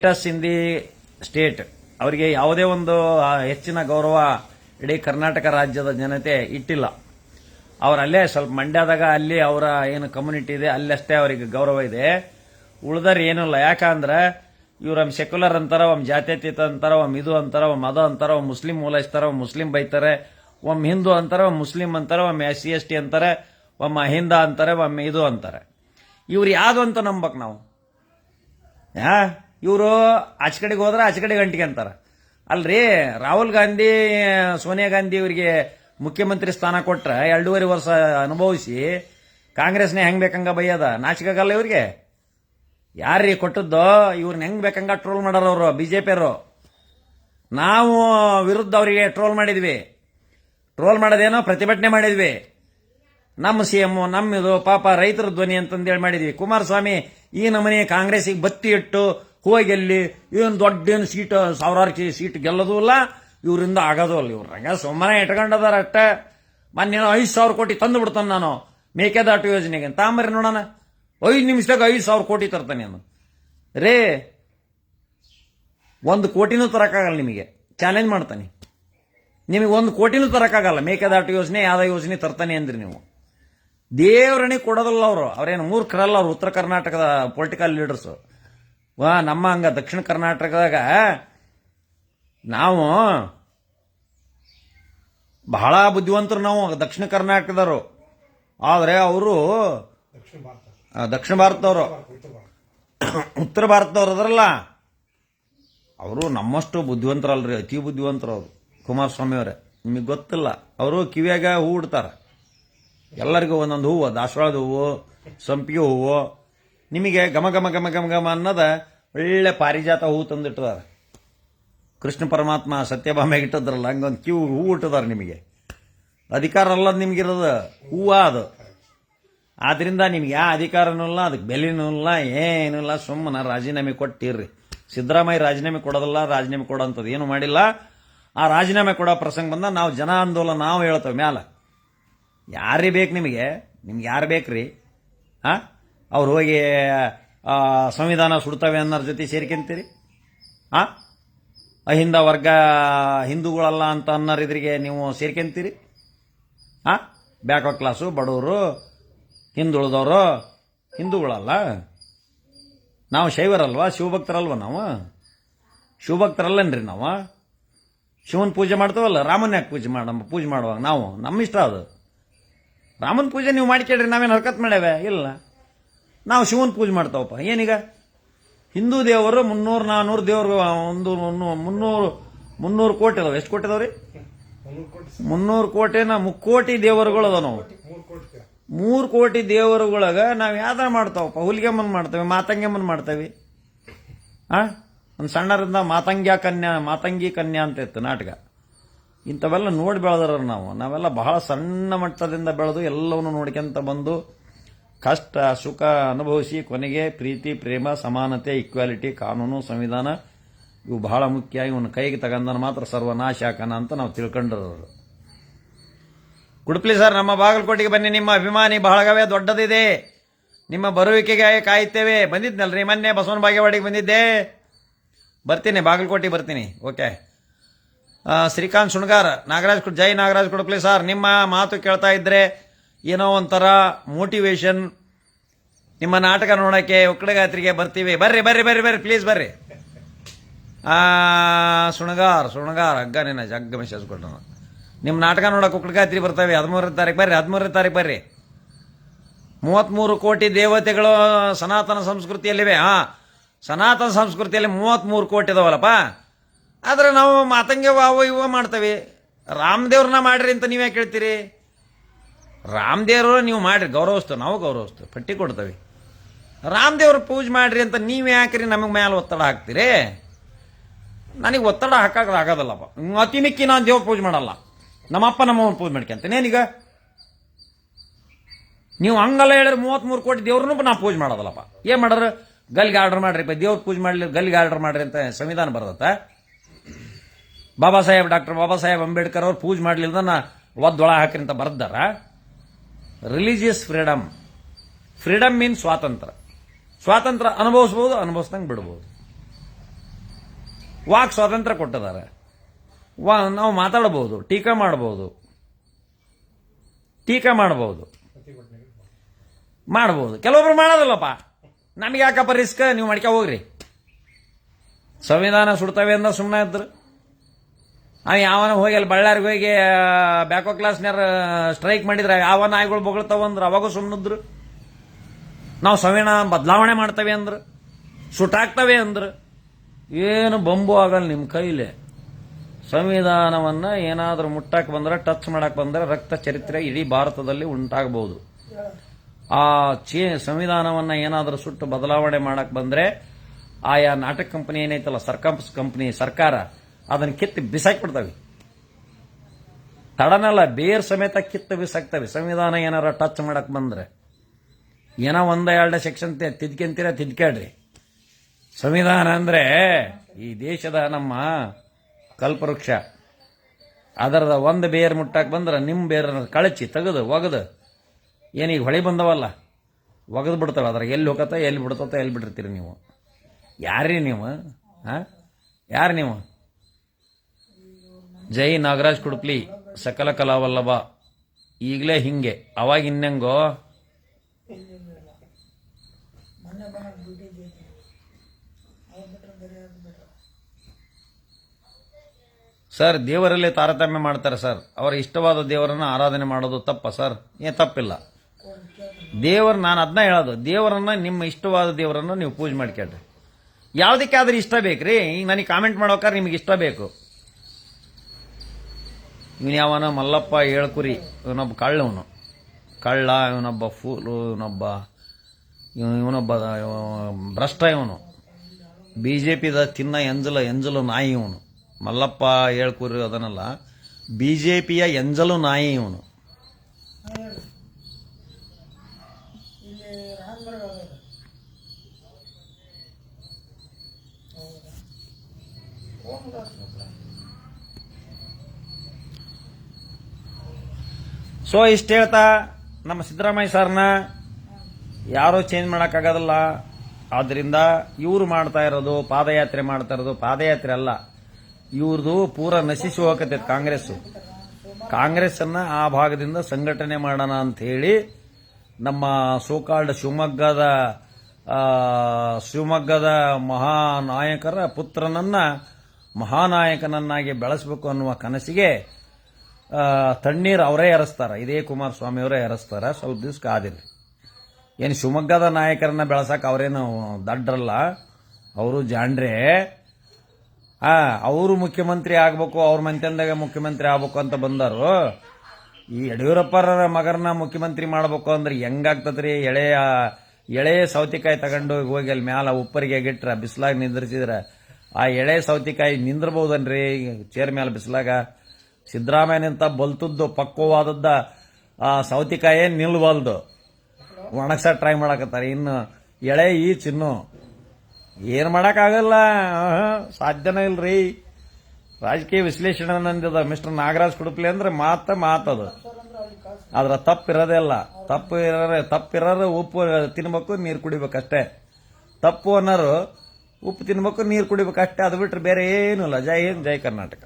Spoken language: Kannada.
ಸ್ಟೇಟಸ್ ಇನ್ ಸ್ಟೇಟ್ ಅವರಿಗೆ ಯಾವುದೇ ಒಂದು ಹೆಚ್ಚಿನ ಗೌರವ ಇಡೀ ಕರ್ನಾಟಕ ರಾಜ್ಯದ ಜನತೆ ಇಟ್ಟಿಲ್ಲ. ಅವರಲ್ಲೇ ಸ್ವಲ್ಪ ಮಂಡ್ಯದಾಗ ಅಲ್ಲಿ ಅವರ ಏನು ಕಮ್ಯುನಿಟಿ ಇದೆ ಅಲ್ಲಷ್ಟೇ ಅವರಿಗೆ ಗೌರವ ಇದೆ. ಉಳಿದರೆ ಏನಿಲ್ಲ ಯಾಕಂದ್ರೆ ಇವ್ರು ಒಮ್ಮೆ ಸೆಕ್ಯುಲರ್ ಅಂತಾರ ಒಮ್ಮೆ ಜಾತ್ಯತೀತ ಅಂತಾರ ಒಮ್ಮೆ ಇದು ಅಂತಾರ ಒಮ್ಮೆ ಮದ ಅಂತಾರ ಒಮ್ಮೆ ಮುಸ್ಲಿಂ ಮೂಲಿಸ್ತಾರ ಒಮ್ಮೆ ಮುಸ್ಲಿಂ ಬೈತಾರೆ ಒಮ್ಮೆ ಹಿಂದೂ ಅಂತಾರ ಒಮ್ಮೆ ಮುಸ್ಲಿಂ ಅಂತಾರೆ ಒಮ್ಮೆ ಎಸ್ ಸಿ, ಎಸ್ ಟಿ ಅಂತಾರೆ ಒಮ್ಮೆ ಅಹಿಂದ ಅಂತಾರೆ ಒಮ್ಮೆ ಇದು ಅಂತಾರೆ. ಇವ್ರು ಯಾವ್ದು ಅಂತ ನಂಬಕ್ ನಾವು? ಯಾ ಇವರು ಆಚೆ ಕಡೆಗೆ ಹೋದ್ರೆ ಆಚೆ ಕಡೆ ಗಂಟಿಗೆ ಅಂತಾರೆ. ಅಲ್ರಿ, ರಾಹುಲ್ ಗಾಂಧಿ, ಸೋನಿಯಾ ಗಾಂಧಿ ಇವರಿಗೆ ಮುಖ್ಯಮಂತ್ರಿ ಸ್ಥಾನ ಕೊಟ್ರೆ ಎರಡೂವರೆ ವರ್ಷ ಅನುಭವಿಸಿ ಕಾಂಗ್ರೆಸ್ನೇ ಹೆಂಗ್ ಬೇಕಂಗ ಬೈಯದ? ನಾಚಿಕಾಗಲ್ಲ ಇವ್ರಿಗೆ? ಯಾರೀ ಕೊಟ್ಟದ್ದು? ಇವ್ರನ್ನ ಹೆಂಗ್ ಬೇಕಂಗ ಟ್ರೋಲ್ ಮಾಡೋರು ಅವರು, ಬಿಜೆಪಿಯವರು? ನಾವು ವಿರುದ್ಧ ಅವರಿಗೆ ಟ್ರೋಲ್ ಮಾಡಿದ್ವಿ. ಟ್ರೋಲ್ ಮಾಡೋದೇನೋ ಪ್ರತಿಭಟನೆ ಮಾಡಿದ್ವಿ. ನಮ್ಮ ಸಿ ಎಂ ನಮ್ಮ ಇದು ಪಾಪ ರೈತರ ಧ್ವನಿ ಅಂತಂದೇಳಿ ಮಾಡಿದ್ವಿ. ಕುಮಾರಸ್ವಾಮಿ ಈ ನಮನೆ ಕಾಂಗ್ರೆಸ್ಸಿಗೆ ಬತ್ತಿ ಇಟ್ಟು ಹೋಗಿ ಅಲ್ಲಿ ಏನು ದೊಡ್ಡ ಏನು ಸೀಟ್, ಸಾವಿರಾರು ಸೀಟ್ ಗೆಲ್ಲೋದು ಅಲ್ಲ ಇವರಿಂದ ಆಗೋದು ಅಲ್ಲ ಇವ್ರ. ಹಂಗ ಸುಮ್ಮನೆ ಇಟ್ಕೊಂಡದಾರ ಅಷ್ಟ. ಮೊನ್ನೆ ಐದು ಸಾವಿರ ಕೋಟಿ ತಂದು ಬಿಡ್ತಾನೆ ನಾನು, ಮೇಕೆದಾಟು ಯೋಜನೆಗೆ ತಾಂಬರಿ ನೋಡೋಣ. ಐದು ನಿಮಿಷದಾಗ ಐದು ಸಾವಿರ ಕೋಟಿ ತರ್ತಾನೆ ನಾನು ರೇ, ಒಂದು ಕೋಟಿನೂ ತರೋಕ್ಕಾಗಲ್ಲ ನಿಮಗೆ. ಚಾಲೆಂಜ್ ಮಾಡ್ತಾನೆ. ನಿಮಗೆ ಒಂದು ಕೋಟಿನೂ ತರೋಕ್ಕಾಗಲ್ಲ. ಮೇಕೆದಾಟು ಯೋಜನೆ ಯಾವ ಯೋಜನೆ ತರ್ತಾನೆ ಅಂದ್ರಿ ನೀವು. ದೇವರಣಿ ಕೊಡೋದಲ್ಲ ಅವರು. ಅವ್ರೇನು ಮೂರ್ಖರಲ್ಲ ಅವ್ರು. ಉತ್ತರ ಕರ್ನಾಟಕದ ಪೊಲಿಟಿಕಲ್ ಲೀಡರ್ಸ್ ವಾ, ನಮ್ಮ ಹಂಗ ದಕ್ಷಿಣ ಕರ್ನಾಟಕದಾಗ ನಾವು ಬಹಳ ಬುದ್ಧಿವಂತರು ನಾವು ದಕ್ಷಿಣ ಕರ್ನಾಟಕದವರು. ಆದರೆ ಅವರು ದಕ್ಷಿಣ ಭಾರತದವರು. ಉತ್ತರ ಭಾರತದವ್ರು ಅದರಲ್ಲ. ಅವರು ನಮ್ಮಷ್ಟು ಬುದ್ಧಿವಂತರಲ್ರಿ, ಅತಿ ಬುದ್ಧಿವಂತರು ಅವರು. ಕುಮಾರಸ್ವಾಮಿ ಅವರೇ ನಿಮಗೆ ಗೊತ್ತಿಲ್ಲ. ಅವರು ಕಿವಿಯಾಗ ಹೂ ಇಡ್ತಾರೆ ಎಲ್ಲರಿಗೂ ಒಂದೊಂದು ಹೂವು, ದಾಸವಾಳದ ಹೂವು, ಸಂಪಿಗೆ ಹೂವು. ನಿಮಗೆ ಗಮ ಗಮ ಗಮ ಗಮ ಗಮ ಅನ್ನೋದ ಒಳ್ಳೆ ಪಾರಿಜಾತ ಹೂ ತಂದಿಟ್ಟಿದ್ದಾರೆ. ಕೃಷ್ಣ ಪರಮಾತ್ಮ ಸತ್ಯಭಾಮೆಗೆ ಇಟ್ಟದ್ರಲ್ಲ, ಹಂಗೊಂದು ಕ್ಯೂ ಹೂ ಇಟ್ಟಿದ್ದಾರೆ ನಿಮಗೆ. ಅಧಿಕಾರ ಅಲ್ಲದ ನಿಮಗಿರೋದು ಹೂವ ಅದು. ಆದ್ದರಿಂದ ನಿಮ್ಗೆ ಯಾವ ಅಧಿಕಾರನೂ ಇಲ್ಲ, ಅದಕ್ಕೆ ಬೆಲೆನೂ ಇಲ್ಲ, ಏನೂ ಇಲ್ಲ. ಸುಮ್ಮನೆ ರಾಜೀನಾಮೆ ಕೊಟ್ಟಿರ್ರಿ. ಸಿದ್ದರಾಮಯ್ಯ ರಾಜೀನಾಮೆ ಕೊಡೋದಲ್ಲ, ರಾಜೀನಾಮೆ ಕೊಡೋಂಥದ್ದು ಏನು ಮಾಡಿಲ್ಲ. ಆ ರಾಜೀನಾಮೆ ಕೊಡೋ ಪ್ರಸಂಗ ಬಂದ ನಾವು ಜನ ಆಂದೋಲನ, ನಾವು ಹೇಳ್ತೇವೆ ಮ್ಯಾಲ. ಯಾರೇ ಬೇಕು ನಿಮಗೆ? ನಿಮ್ಗೆ ಯಾರು ಬೇಕ್ರಿ? ಆ? ಅವ್ರು ಹೋಗಿ ಸಂವಿಧಾನ ಸುಡ್ತವೆ ಅನ್ನೋರ ಜೊತೆ ಸೇರ್ಕೊಂತೀರಿ? ಆ? ಅಹಿಂದ ವರ್ಗ ಹಿಂದೂಗಳಲ್ಲ ಅಂತ ಅನ್ನೋರು ಇದ್ರಿಗೆ ನೀವು ಸೇರ್ಕೊಂತೀರಿ? ಆ? ಬ್ಯಾಕ್ವರ್ಡ್ ಕ್ಲಾಸು, ಬಡವರು, ಹಿಂದುಳಿದವರು, ಹಿಂದೂಗಳಲ್ಲ? ನಾವು ಶೈವರಲ್ವಾ? ಶಿವಭಕ್ತರಲ್ವ ನಾವು? ಶಿವಭಕ್ತರಲ್ಲನ್ರಿ ನಾವು? ಶಿವನ ಪೂಜೆ ಮಾಡ್ತೇವಲ್ಲ ರಾಮನ್ ಯಾಕೆ ಪೂಜೆ ಮಾಡ, ಪೂಜೆ ಮಾಡುವಾಗ ನಾವು? ನಮ್ಮ ಇಷ್ಟ ಅದು. ರಾಮನ ಪೂಜೆ ನೀವು ಮಾಡ್ಕೇಳ್ರಿ ನಾವೇನು ಹರ್ಕತ್ ಮಾಡ್ಯಾವೆ? ಇಲ್ಲ. ನಾವು ಶಿವನ್ ಪೂಜೆ ಮಾಡ್ತಾವಪ್ಪ. ಏನೀಗ? ಹಿಂದೂ ದೇವರು ಮುನ್ನೂರು ನಾನ್ನೂರು ದೇವರು ಒಂದು ಮುನ್ನೂ- ಮುನ್ನೂರು ಮುನ್ನೂರು ಕೋಟಿ ಅದಾವ. ಎಷ್ಟು ಕೋಟಿ ಅದಾವ್ರಿ? ಮುನ್ನೂರು ಕೋಟಿನ ಮುಕ್ಕೋಟಿ ದೇವರುಗಳು ಅದಾವ ನಾವು. ಮೂರು ಕೋಟಿ ದೇವರುಗಳಾಗ ನಾವು ಯಾವ್ದಾರ ಮಾಡ್ತಾವಪ್ಪ. ಹುಲಿಗೆಮ್ಮನ್ ಮಾಡ್ತೇವೆ, ಮಾತಂಗೆಮ್ಮನ್ ಮಾಡ್ತೇವೆ. ಆ? ಒಂದು ಸಣ್ಣರಿಂದ ಮಾತಂಗ್ಯ ಕನ್ಯಾ, ಮಾತಂಗಿ ಕನ್ಯಾ ಅಂತ ಇತ್ತು ನಾಟಕ. ಇಂಥವೆಲ್ಲ ನೋಡಿ ಬೆಳೆದ್ರ ನಾವು. ನಾವೆಲ್ಲ ಬಹಳ ಸಣ್ಣ ಮಟ್ಟದಿಂದ ಬೆಳೆದು ಎಲ್ಲವನ್ನು ನೋಡ್ಕೊಂತ ಬಂದು ಕಷ್ಟ, ಸುಖ ಅನುಭವಿಸಿ ಕೊನೆಗೆ ಪ್ರೀತಿ, ಪ್ರೇಮ, ಸಮಾನತೆ ಈಕ್ವಾಲಿಟಿ ಕಾನೂನು, ಸಂವಿಧಾನ, ಇವು ಬಹಳ ಮುಖ್ಯ. ಇವನು ಕೈಗೆ ತಗಂದನ ಮಾತ್ರ ಸರ್ವನಾಶ ಹಾಕನ ಅಂತ ನಾವು ತಿಳ್ಕೊಂಡಿರೋದು. ಕುಡುಪ್ಲಿ ಸರ್, ನಮ್ಮ ಬಾಗಲಕೋಟೆಗೆ ಬನ್ನಿ. ನಿಮ್ಮ ಅಭಿಮಾನಿ ಬಹಳಗವೇ ದೊಡ್ಡದಿದೆ. ನಿಮ್ಮ ಬರುವಿಕೆಗೆ ಕಾಯುತ್ತೇವೆ. ಬಂದಿದ್ನಲ್ರಿ? ಮೊನ್ನೆ ಬಸವನ ಬಾಗೇವಾಡಿಗೆ ಬಂದಿದ್ದೆ. ಬರ್ತೀನಿ ಬಾಗಲಕೋಟೆ ಬರ್ತೀನಿ. ಓಕೆ. ಶ್ರೀಕಾಂತ್ ಸುಣಗಾರ್ ನಾಗರಾಜ್ ಜೈ ನಾಗರಾಜ್ ಕುಡುಪ್ಲಿ ಸರ್. ನಿಮ್ಮ ಮಾತು ಕೇಳ್ತಾ ಇದ್ರೆ ಏನೋ ಒಂಥರ ಮೋಟಿವೇಶನ್ ನಿಮ್ಮ ನಾಟಕ ನೋಡಕ್ಕೆ ಒಕ್ಕಡಗಾತ್ರಿಗೆ ಬರ್ತೀವಿ. ಬರ್ರಿ ಬರ್ರಿ ಬರ್ರಿ ಬರ್ರಿ ಪ್ಲೀಸ್ ಬರ್ರಿ. ಸುಣಗಾರ್ ಸುಣಗಾರ್ ನಿನ್ನ ಜಗ್ಗ ಮೆಸೇಜ್ ಕೊಟ್ಟು ನಿಮ್ಮ ನಾಟಕ ನೋಡಕ್ಕೆ ಉಕ್ಕಡಗಾತ್ರಿ ಬರ್ತವೆ. ಹದಿಮೂರನೇ ತಾರೀಕು ಬರ್ರಿ, ಹದಿಮೂರನೇ ತಾರೀಕು ಬರ್ರಿ. ಮೂವತ್ಮೂರು ಕೋಟಿ ದೇವತೆಗಳು ಸನಾತನ ಸಂಸ್ಕೃತಿಯಲ್ಲಿವೆ. ಹಾ, ಸನಾತನ ಸಂಸ್ಕೃತಿಯಲ್ಲಿ ಮೂವತ್ಮೂರು ಕೋಟಿ ಇದಾವಲ್ಲಪ್ಪ ಆದರೆ ನಾವು ಮಾತಂಗೆ ವಾವ, ಇವ ಮಾಡ್ತೇವೆ. ರಾಮದೇವ್ರನ್ನ ಮಾಡ್ರಿ ಅಂತ ನೀವೇ ಕೇಳ್ತೀರಿ. ರಾಮದೇವ್ರು ನೀವು ಮಾಡ್ರಿ ಗೌರವಿಸ್ತೇವೆ ನಾವು ಗೌರವಿಸ್ತೇವೆ ಪಟ್ಟಿ ಕೊಡ್ತೇವೆ. ರಾಮದೇವ್ರ ಪೂಜೆ ಮಾಡ್ರಿ ಅಂತ ನೀವು ಯಾಕ್ರಿ ನಮಗೆ ಮೇಲೆ ಒತ್ತಡ ಹಾಕ್ತೀರಿ? ನನಗೆ ಒತ್ತಡ ಹ್ಮ್, ಅತಿ ಮಿಕ್ಕಿ ನಾನು ದೇವ್ರ ಪೂಜೆ ಮಾಡಲ್ಲ. ನಮ್ಮಪ್ಪ ನಮ್ಮವ್ನ ಪೂಜೆ ಏನೀಗ ನೀವು ಹಂಗಲ್ಲ ಹೇಳಿದ್ರೆ ಮೂವತ್ತ್ಮೂರು ಕೋಟಿ ದೇವ್ರನ್ನೂ ನಾ ಪೂಜೆ ಮಾಡೋದಲ್ಲಪ್ಪ ಏನು ಮಾಡ್ರ? ಗಲ್ಗೆ ಆರ್ಡರ್ ಮಾಡ್ರಿ ದೇವ್ರ ಪೂಜೆ ಮಾಡಲಿ ಗಲ್ಗೆ ಆರ್ಡರ್ ಮಾಡ್ರಿ ಅಂತ ಸಂವಿಧಾನ ಬರ್ತತ್ತ ಬಾಬಾ ಸಾಹೇಬ್ ಡಾಕ್ಟರ್ ಬಾಬಾ ಸಾಹೇಬ್ ಅಂಬೇಡ್ಕರ್ ಅವ್ರು ಪೂಜೆ ಮಾಡ್ಲಿಲ್ಲ ನಾ ಒದ್ದೊಳ ಹಾಕ್ರಿ ಅಂತ ಬರ್ದಾರ. ರಿಲಿಜಿಯಸ್ ಫ್ರೀಡಮ್ ಫ್ರೀಡಮ್ ಮೀನ್ ಸ್ವಾತಂತ್ರ್ಯ ಸ್ವಾತಂತ್ರ್ಯ ಅನುಭವಿಸ್ಬೋದು ಅನುಭವಿಸ್ದಂಗೆ ಬಿಡ್ಬೋದು ವಾಕ್ ಸ್ವಾತಂತ್ರ್ಯ ಕೊಟ್ಟಿದ್ದಾರೆ ವಾ ನಾವು ಮಾತಾಡ್ಬೋದು ಟೀಕಾ ಮಾಡ್ಬೋದು ಟೀಕಾ ಮಾಡ್ಬೋದು ಮಾಡ್ಬೋದು ಕೆಲವೊಬ್ರು ಮಾಡೋದಿಲ್ಲಪ್ಪ ನಮ್ಗೆ ಯಾಕಪ್ಪ ರಿಸ್ಕ್ ನೀವು ಮಾಡ್ಕೊ ಹೋಗ್ರಿ ಸಂವಿಧಾನ ಸುಡ್ತವೆ ಅಂದ ಸುಮ್ಮನೆ ಇದ್ರು ಅವ ಯಾವನ ಹೋಗಿ ಅಲ್ಲಿ ಬಳ್ಳಾರಿಗೆ ಹೋಗಿ ಬ್ಯಾಕೋ ಕ್ಲಾಸ್ನ್ಯಾರ ಸ್ಟ್ರೈಕ್ ಮಾಡಿದ್ರೆ ಯಾವ ನಾಯಿಗಳು ಬೊಗಳ್ತಾವಂದ್ರೆ ಅವಾಗೂ ಸುಮ್ಮನಿದ್ರು ನಾವು ಸಂವಿಧಾನ ಬದಲಾವಣೆ ಮಾಡ್ತೇವೆ ಅಂದ್ರೆ ಸುಟ್ಟಾಗ್ತವೆ ಅಂದ್ರೆ. ಏನು ಬಂಬು ಆಗಲ್ಲ ನಿಮ್ಮ ಕೈಲಿ. ಸಂವಿಧಾನವನ್ನ ಏನಾದರೂ ಮುಟ್ಟಕ್ಕೆ ಬಂದ್ರೆ ಟಚ್ ಮಾಡಕ್ಕೆ ಬಂದ್ರೆ ರಕ್ತ ಚರಿತ್ರೆ ಇಡೀ ಭಾರತದಲ್ಲಿ ಉಂಟಾಗಬಹುದು ಆ ಚೇ, ಸಂವಿಧಾನವನ್ನ ಏನಾದರೂ ಸುಟ್ಟು ಬದಲಾವಣೆ ಮಾಡಕ್ ಬಂದ್ರೆ, ಆಯಾ ನಾಟಕ ಕಂಪನಿ ಏನೈತಲ್ಲ ಸರ್ಕಂಪ್ಸ್ ಕಂಪನಿ, ಸರ್ಕಾರ ಅದನ್ನ ಕಿತ್ತು ಬಿಸಾಕ್ಬಿಡ್ತವೆ. ತಡನಲ್ಲ ಬೇರ್ ಸಮೇತ ಕಿತ್ತು ಬಿಸಾಕ್ತವೆ. ಸಂವಿಧಾನ ಏನಾರ ಟಚ್ ಮಾಡಕ್ ಬಂದ್ರೆ. ಏನೋ ಒಂದ ಎರಡು ಸೆಕ್ಷನ್ ತಿದ್ಕೊಂತೀರ ತಿದ್ಕೇಳ್ರಿ ಸಂವಿಧಾನ ಅಂದ್ರೆ ಈ ದೇಶದ ನಮ್ಮ ಕಲ್ಪವೃಕ್ಷ. ಅದರದ ಒಂದು ಬೇರ್ ಮುಟ್ಟಕ್ಕೆ ಬಂದ್ರೆ ನಿಮ್ಮ ಬೇರನ್ನ ಕಳಚಿ, ತೆಗೆದು, ಒಗೆದು. ಏನೀಗ ಹೊಳೆ ಬಂದವಲ್ಲ? ಒಗೆದು ಬಿಡ್ತಾವೆ ಅದ್ರ ಎಲ್ಲಿ ಹೋಗತ್ತ, ಎಲ್ಲಿ ಬಿಡ್ತತ್ತ ಎಲ್ಲಿ ಬಿಟ್ಟಿರ್ತೀರಿ ನೀವು? ಯಾರ್ರೀ ನೀವು ಹಾಂ ಯಾರು ನೀವು? ಜೈ ನಾಗರಾಜ್ ಕುಡುಪ್ಲಿ ಸಕಲ ಕಲಾವಲ್ಲವ ಈಗಲೇ ಹಿಂಗೆ. ಅವಾಗ ಇನ್ನೆಂಗೋ? ಸರ್, ದೇವರಲ್ಲೇ ತಾರತಮ್ಯ ಮಾಡ್ತಾರೆ ಸರ್. ಅವರ ಇಷ್ಟವಾದ ದೇವರನ್ನ ಆರಾಧನೆ ಮಾಡೋದು ತಪ್ಪ ಸರ್. ಏ, ತಪ್ಪಿಲ್ಲ. ದೇವರ, ನಾನು ಅದನ್ನ ಹೇಳೋದು. ದೇವರನ್ನ, ನಿಮ್ಮ ಇಷ್ಟವಾದ ದೇವರನ್ನ ನೀವು ಪೂಜೆ ಮಾಡ್ಕೊಳ್ರಿ ಆದ್ರೆ ಇಷ್ಟ ಬೇಕ್ರಿ? ಈಗ ನನಗೆ ಕಾಮೆಂಟ್ ಮಾಡೋಕಾರ ನಿಮಗೆ ಇಷ್ಟ ಬೇಕು. ಇವನು ಯಾವನ ಮಲ್ಲಪ್ಪ ಹೇಳ್ಕುರಿ, ಇವನೊಬ್ಬ ಕಳ್ಳವನು. ಕಳ್ಳ, ಇವನೊಬ್ಬ ಫೂಲು, ಇವನೊಬ್ಬ, ಇವ- ಇವನೊಬ್ಬ, ಇವ ಭ್ರಷ್ಟ ಇವನು. ಬಿ ಜೆ ಪಿದ ತಿನ್ನ ಎಂಜಲ, ಎಂಜಲು ನಾಯಿ ಇವನು. ಮಲ್ಲಪ್ಪ ಏಳ್ಕುರಿ ಅದನ್ನೆಲ್ಲ ಬಿ ಜೆ ಪಿಯ ಎಂಜಲು ನಾಯಿ ಇವನು. ಸೊ ಇಷ್ಟು ಹೇಳ್ತಾ ನಮ್ಮ ಸಿದ್ದರಾಮಯ್ಯ ಸರ್ನ ಯಾರೂ ಚೇಂಜ್ ಮಾಡೋಕ್ಕಾಗೋದಿಲ್ಲ. ಆದ್ದರಿಂದ ಇವರು ಮಾಡ್ತಾ ಇರೋದು, ಪಾದಯಾತ್ರೆ ಮಾಡ್ತಾ ಇರೋದು, ಪಾದಯಾತ್ರೆ ಅಲ್ಲ. ಇವ್ರದು ಪೂರ ನಶಿಸಿ ಹೋಗತ್ತೆ ಕಾಂಗ್ರೆಸ್ಸು. ಕಾಂಗ್ರೆಸ್ ಅನ್ನ ಆ ಭಾಗದಿಂದ ಸಂಘಟನೆ ಮಾಡೋಣ ಅಂತ ಹೇಳಿ ನಮ್ಮ ಸೋಕಾಲ್ಡ್ ಶಿವಮೊಗ್ಗದ ಶಿವಮೊಗ್ಗದ ಮಹಾನಾಯಕರ ಪುತ್ರನನ್ನು ಮಹಾನಾಯಕನನ್ನಾಗಿ ಬೆಳೆಸಬೇಕು ಅನ್ನುವ ಕನಸಿಗೆ ತಣ್ಣೀರು ಅವರೇ ಎರಸ್ತಾರ. ಇದೇ ಕುಮಾರಸ್ವಾಮಿ ಅವರೇ ಎರಸ್ತಾರ. ಸ್ವಲ್ಪ ದಿವ್ಸ ಕಾದಿರಿ ಏನು ಶಿವಮೊಗ್ಗದ ನಾಯಕರನ್ನ ಬೆಳೆಸಕ್ಕೆ ಅವರೇನು ದಡ್ರಲ್ಲ? ಅವರು ಜಾಂಡ್ರೆ ಅವರು ಮುಖ್ಯಮಂತ್ರಿ ಆಗ್ಬೇಕು, ಅವ್ರ ಮಂತ್ಯಂದಾಗ ಮುಖ್ಯಮಂತ್ರಿ ಆಗ್ಬೇಕು ಅಂತ ಬಂದರು. ಈ ಯಡಿಯೂರಪ್ಪರ ಮಗರನ್ನ ಮುಖ್ಯಮಂತ್ರಿ ಮಾಡ್ಬೇಕು ಅಂದ್ರೆ ಹೆಂಗಾಗ್ತದ್ರಿ? ಎಳೆಯ ಎಳೆ ಸೌತಿಕಾಯಿ ತಗೊಂಡು ಹೋಗಿ ಅಲ್ಲಿ ಮ್ಯಾಲ ಉಪ್ಪರಿಗೆ ಗಿಟ್ರ ಬಿಸಿಲಾಗ ನಿಂದ್ರಿಸಿದ್ರೆ, ಆ ಎಳೆ ಸೌತಿಕಾಯಿ ನಿಂದ್ರಬಹುದನ್ರಿ? ಚೇರ್ ಮ್ಯಾಲ ಬಿಸಿಲಾಗ? ಸಿದ್ದರಾಮಯ್ಯ ನಿಂತ ಬಲ್ತದ್ದು ಪಕ್ವವಾದದ್ದ ಸೌತಿಕಾಯೇ ನಿಲ್ವಲ್ದು? ಒಣಗ್ಸ ಟ್ರೈ ಮಾಡಕತ್ತಾರೆ. ಇನ್ನು ಎಳೆ ಈ ಚಿನ್ನು ಏನ್ ಮಾಡೋಕ್ಕಾಗಲ್ಲ. ಸಾಧ್ಯನೇ ಇಲ್ರಿ. ರಾಜಕೀಯ ವಿಶ್ಲೇಷಣೆ ನಂದಿದ ಮಿಸ್ಟರ್ ನಾಗರಾಜ್ ಕುಡುಪ್ಲಿ ಅಂದ್ರೆ ಮಾತ ಮಾತದು. ಆದ್ರೆ ತಪ್ಪಿರೋದೇ ಇಲ್ಲ ತಪ್ಪು ಇರೋರೆ, ತಪ್ಪಿರೋರು ಉಪ್ಪು ತಿನ್ಬೇಕು, ನೀರು ಕುಡಿಬೇಕಷ್ಟೇ. ತಪ್ಪು ಅನ್ನೋರು ಉಪ್ಪು ತಿನ್ಬೇಕು, ನೀರು ಕುಡಿಬೇಕಷ್ಟೇ. ಅದು ಬಿಟ್ರೆ ಬೇರೆ ಏನೂ ಇಲ್ಲ. ಜೈ ಹಿಂದ್, ಜೈ ಕರ್ನಾಟಕ.